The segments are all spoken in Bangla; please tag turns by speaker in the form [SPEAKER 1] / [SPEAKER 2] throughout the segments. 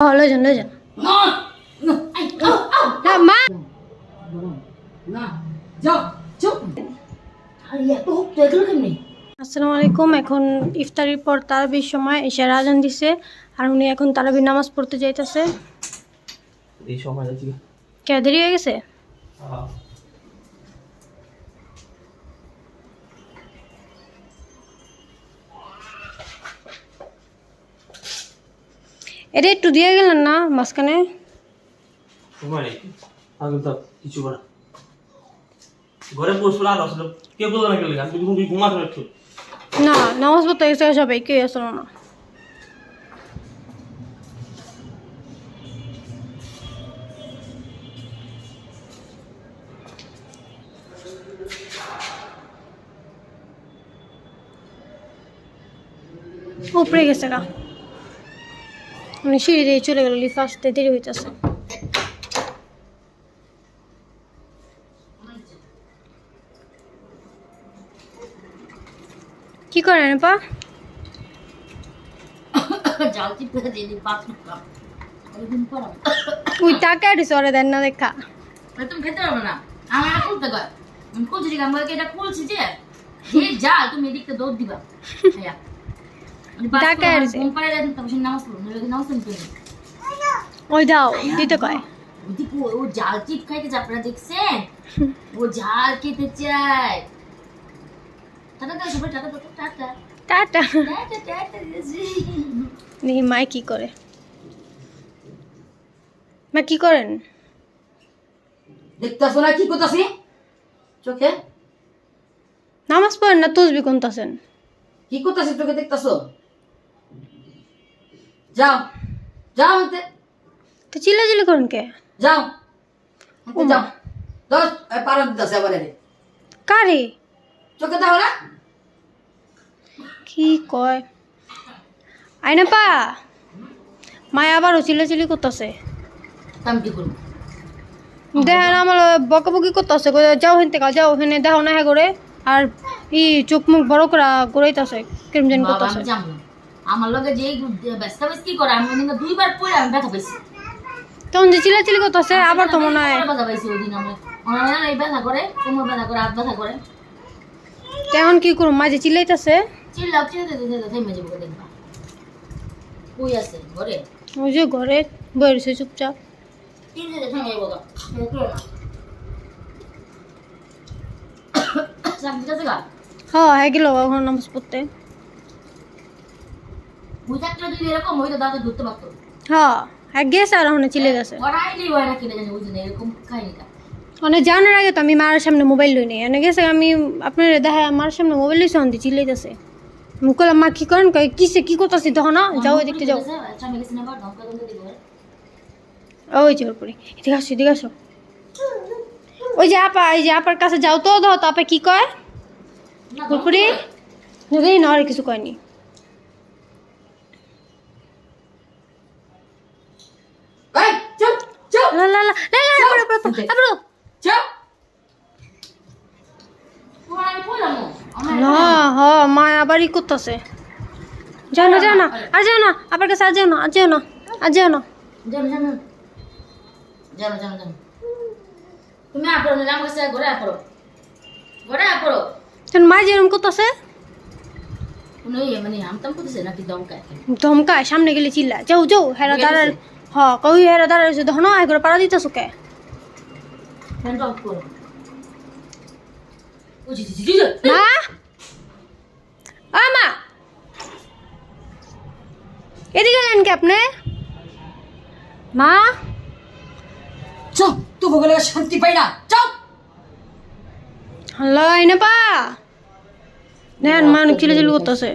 [SPEAKER 1] ও লই যান No! No!
[SPEAKER 2] না না oh! আও আও
[SPEAKER 1] না
[SPEAKER 2] যাও চুপ আরে এত হুক তো এগুলো কেমনি
[SPEAKER 1] আসসালামু আলাইকুম এখন ইফতারির পর তারাবির সময় এসে আজান দিছে আর উনি এখন তারাবির নামাজ পড়তে যাইতেছে
[SPEAKER 3] এই সময়
[SPEAKER 1] কে দেরি হয়ে গেছে এটা একটু দিয়ে গেলেন না মাঝখানে।
[SPEAKER 3] কিছু ঘরে আর আসলো কে বলল না গেলে আমি তুমি ঘুমাতে একটু
[SPEAKER 1] না। নামাজ পড়তে গেছে সবাই কেউ আসলো না? উপরে গেছে গা। উনি সিঁড়ি দিয়ে চলে গেল লিফা আসতে দেরি হইতেছে। কি করেন পা ওই টাকা দিছে ওরে দেন না দেখা।
[SPEAKER 2] তুমি খেতে পারবে না। আমার খুলতে কয়? খুলছি ঠিক আমি এটা খুলছি যে? জাল তুমি এদিকটা দৌড় দিবা।
[SPEAKER 1] টাকা আসছে।
[SPEAKER 2] ঘুম পাড়ে যাই তখন সে নামাজ পড়ব নইলে নামাজ পড়ব তুমি
[SPEAKER 1] ওই দাও দিতে কয়?
[SPEAKER 2] ও- ও জাল চিপ খাইতে চায়, আপনারা দেখছেন? ও জাল খেতে চায়। টাটা দাও সবাই টাটা দাও টাটা।
[SPEAKER 1] টাটা।
[SPEAKER 2] টাটা টাটা দিয়েছি।
[SPEAKER 1] দেখি মাই কি করে। মা কি করেন?
[SPEAKER 2] দেখতেছো না কি করতেছি? চোখে?
[SPEAKER 1] নামাজ পড়েন না তসবি কোনতাছেন
[SPEAKER 2] কি করতেছি চোখে দেখতেছো? যাও। যাও হাতে
[SPEAKER 1] তো চিল্লা চিল্লি করেন কে?
[SPEAKER 2] যাও। হাতে যাও। পারো দিতেছে।
[SPEAKER 1] কারে?
[SPEAKER 2] চোখে দাও না?
[SPEAKER 1] কি কয়? আইনা পা মায় আবারও করতেছে।
[SPEAKER 2] আমি কি করব?
[SPEAKER 1] দেখেন আমার বকাবকি করতেছে। যাও হেন থেকে যাও হেনে দেখো না হ্যাঁ করে। আর ই চোখ মুখ বড় করা করাইতেছে কেমন
[SPEAKER 2] বাবা
[SPEAKER 1] করতেছে।
[SPEAKER 2] আমার লগে যে ব্যস্ত ব্যস্তি করে আমি ওদিন দুইবার পরে আমি ব্যথা পাইছি।
[SPEAKER 1] তখন যে চিল্লি করতেছে আবার তো মনে হয়
[SPEAKER 2] ব্যথা পাইছি আমি। এই ব্যথা করে কোমর ব্যথা করে হাত ব্যথা করে।
[SPEAKER 1] কি করুম? মাঝে চিল্লাইতেছে?
[SPEAKER 2] চিল্লাও চিল্লাতে চিল্লাতে থেমে যাব দেখবা। কই আছে? ঘরে?
[SPEAKER 1] ওই যে ঘরে চুপচাপ।
[SPEAKER 2] থেমে যাব গা?
[SPEAKER 1] হ্যাঁ হ্যাঁ গেল নামাজ পড়তে।
[SPEAKER 2] বুঝে থাকলে যদি এরকম হইতো তাহলে ধরতে পারতো।
[SPEAKER 1] হ্যাঁ হ্যাঁ গেছে আর ওখানে চিলে গেছে।
[SPEAKER 2] হয় না কিনা জানি বুঝে না এরকম কাহিনীটা।
[SPEAKER 1] মানে জানার আগে তো আমি মার সামনে মোবাইল লই নেই। এনে গেছে আমি আপনার দেখা আমার সামনে মোবাইল লইছে অন্তি চিল্লাইতেছে। আমি কইলাম মা কি করেন? কই কিসে? কি করতেছি? তখন না যাও এদিকে যাও।
[SPEAKER 2] গেছি
[SPEAKER 1] ওই যে ওর পরে। এদিকে আসো এদিকে আসো। ওই যে আপা এই যে আপার কাছে যাও তো দাও তো আপা কি কয়? পুরপুরি যদি না আর কিছু কয়নি
[SPEAKER 2] এই চুপ চুপ
[SPEAKER 1] লা লা লা লা লা পড়ো পড়ো পড়ো পড়ো
[SPEAKER 2] চুপ তোমার আমি কইলাম আমার
[SPEAKER 1] না হ মা আবার ই করতেছে যাও না যাও না আর যাও না আবার কাছে আর যাও না আর যাও না আর যাও না মা যেরকম করতেছে ধমকায় সামনে গেলে চিল্লা যাও যাও হেরা
[SPEAKER 2] গেছে?
[SPEAKER 1] হ কই হেরা দাঁড়াইছে দেখো না এগুলো পাড়া দিতেছো কে
[SPEAKER 2] ফ্যানটা অফ করো
[SPEAKER 1] মা ও মা এদিকে গেলেন কি আপনি মা
[SPEAKER 2] চুপ তো বগলে শান্তি পাই না চুপ
[SPEAKER 1] হ্যালো এনে পা নেন মানুষ চিলে চিলে করতেছে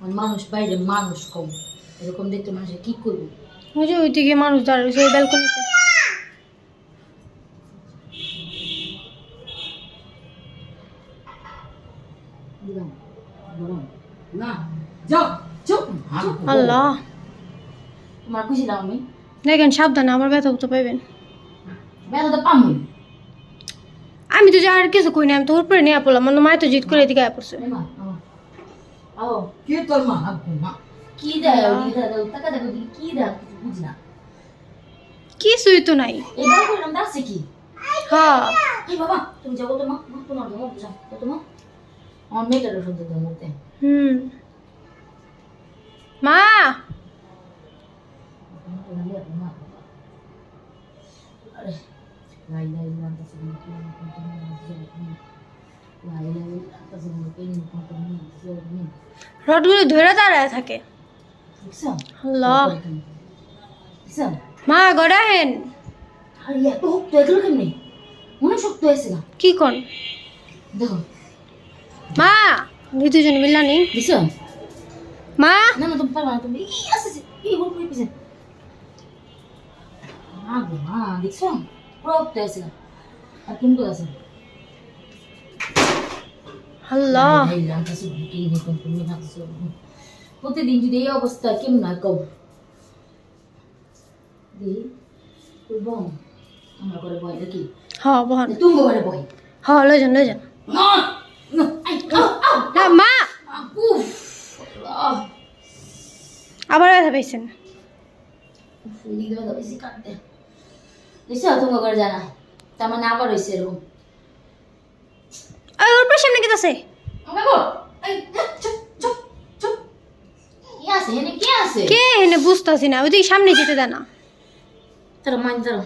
[SPEAKER 2] মানে মানুষ বাইরে মানুষ কম এরকম দেখতে মানুষে কি করব
[SPEAKER 1] ওই যে মানুষ ব্যালকনিতে
[SPEAKER 2] না যাও চুপ
[SPEAKER 1] আল্লাহ।
[SPEAKER 2] তোমার খুশি দাও আমি।
[SPEAKER 1] দেখেন সাবধানে আমার ব্যথা তো পাইবেন।
[SPEAKER 2] ব্যথা তো পামই।
[SPEAKER 1] আমি তো যা আর কিছু কই না আমি তো উপরে নিয়ে পড়লাম। আমার মায় তো জিত করে এদিকে আয় পড়ছে।
[SPEAKER 2] মা আও। কি তোর মা? মা। কি দেয় ওদিকে? দাদা টাকা দেখো কি দেয় কিছু না।
[SPEAKER 1] কিছুই তো নাই।
[SPEAKER 2] এবার করলাম দেখছে কি?
[SPEAKER 1] হ্যাঁ।
[SPEAKER 2] এই বাবা তুমি তো মা, তোমার যাও তো মা। আমার মেয়েটারও শুনতে তো মধ্যে।
[SPEAKER 1] হুম। মা! রডগুলো ধরে দাঁড়ায় থাকে। মা গড়া হেন।
[SPEAKER 2] আর এত শক্ত এগুলো কেমনি? অনেক শক্ত হয়েছে
[SPEAKER 1] কি কন?
[SPEAKER 2] দেখো
[SPEAKER 1] মা এই দুজন মিলানি
[SPEAKER 2] দেখছ
[SPEAKER 1] মা।
[SPEAKER 2] না না তুমি পারবা না তুমি ই আসছে ই হুল করে পিছে। মা গো মা দেখছ? হয়েছে না। আর তুমি কোথায় আছে?
[SPEAKER 1] আল্লাহ।
[SPEAKER 2] প্রতিদিন যদি এই অবস্থা কেমন হয় কব দি তুই বল আমার ঘরে বয় নাকি?
[SPEAKER 1] হ বহন।
[SPEAKER 2] তুমি ঘরে বয়?
[SPEAKER 1] হ লইজন লইজন।
[SPEAKER 2] না না আই আউ আউ
[SPEAKER 1] না মা
[SPEAKER 2] উফ আহ
[SPEAKER 1] আবার ব্যথা পাইছেন
[SPEAKER 2] ফুলি গেল বেশি কাটতে দেখছ তোমার ঘরে জানা তার মানে আবার হয়েছে এরকম
[SPEAKER 1] ব্যথা পেয়েছেন সামনে কি আছে।
[SPEAKER 2] কি
[SPEAKER 1] হেনে বুঝতেছি না? ওই সামনে যেতে দেনা
[SPEAKER 2] তার তারা